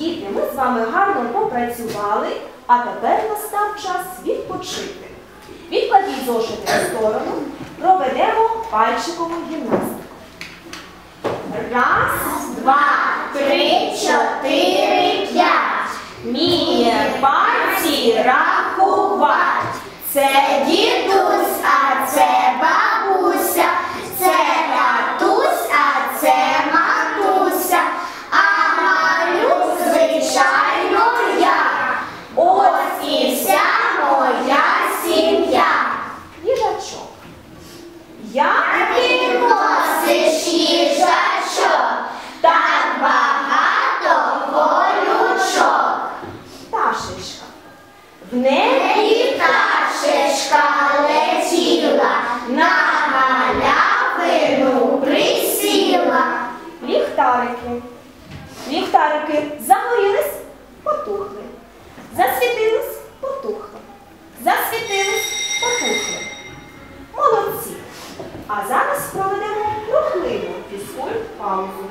Діти, ми з вами гарно попрацювали, а тепер настав час відпочити. Відкладіть зошити в сторону, проведемо пальчикову гімнастику. Раз, Два, три, чотири, п'ять. Міє пальці рахувати. Це дідусь, ліхтарики. Ліхтарики загорілись, потухли. Засвітились, потухли. Засвітились, потухли. Молодці. А зараз проведемо рухливу фізкульт паузу.